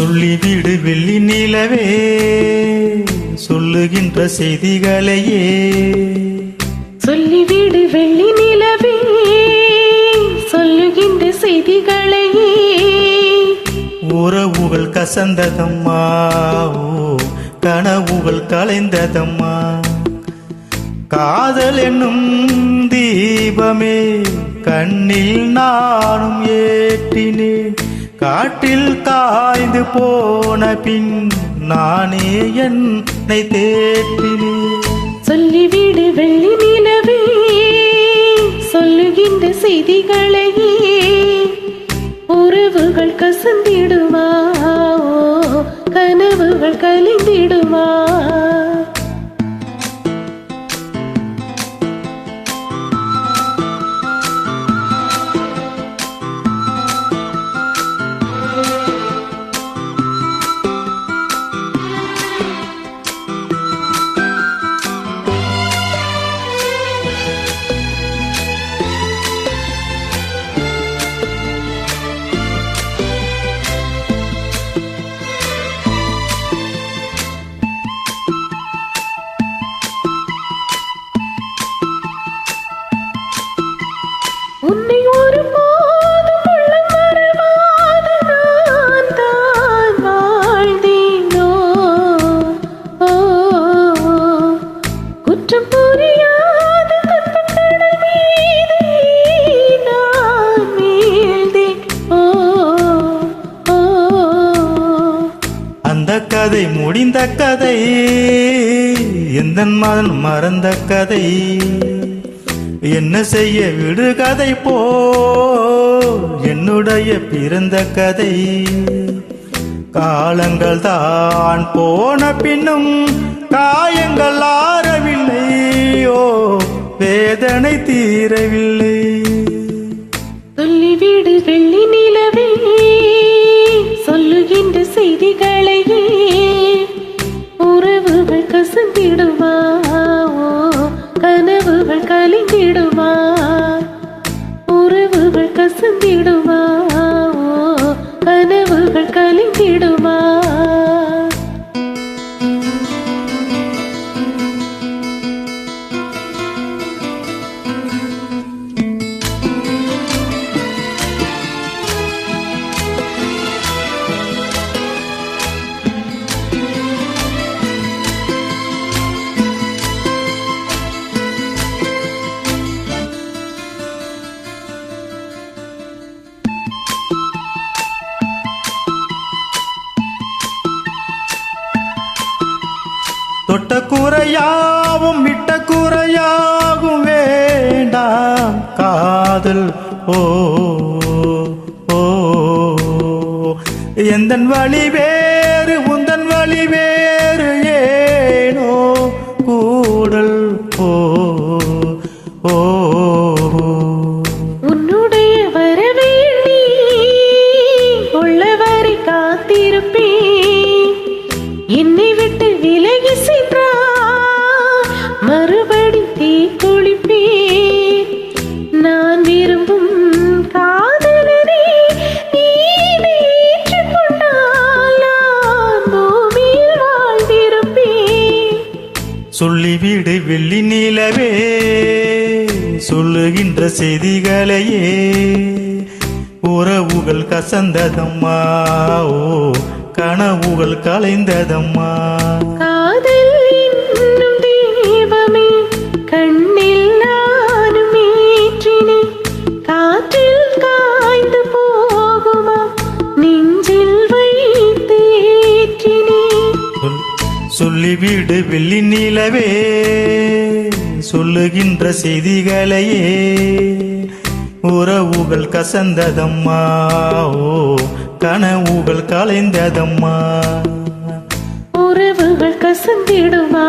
சொல்லிவிடு வெள்ளி நிலவே சொல்லுகின்ற செய்திகளையே. சொல்லிவிடு வெள்ளி நிலவே சொல்லுகின்ற செய்திகளையே. உறவுகள் கசந்ததம்மா ஓ கனவுகள் கலைந்ததம்மா. காதல் என்னும் தீபமே கண்ணில் நானும் ஏற்றினேன். காட்டில் காய்ந்து போன பின் நானே என்னை தேற்றினே சொல்லிவிடு வெள்ளி நிலவே சொல்லுகின்ற செய்திகளையே. உறவுகள் கசந்திடுமா கதை முடிந்த கதை எந்த மகன் மறந்த கதை? என்ன செய்ய விடு கதை போ என்னுடைய பிறந்த கதை. காலங்கள் தான் போன பின்னும் காயங்கள் ஆறவில்லை ஓ வேதனை தீரவில்லை. சொல்லிவிடு வெள்ளி கசந்திடுமா தொட்ட குறையாவும் விட்ட குறையாகும் வேண்டாம். காதல் ஓ ஓ எந்த வழிவே சொல்லிவிடு வெள்ளி நிலவே சொல்லுகின்ற செய்திகளையே. உறவுகள் கசந்ததம்மா ஓ கனவுகள் கலைந்ததம்மா. சொல்லிவிடு வெள்ளி நிலவே சொல்லுகின்ற செய்திகளையே. உறவுகள் கசந்ததம்மா ஓ கனவுகள் கலைந்ததம்மா. உறவுகள் கசந்திடுமா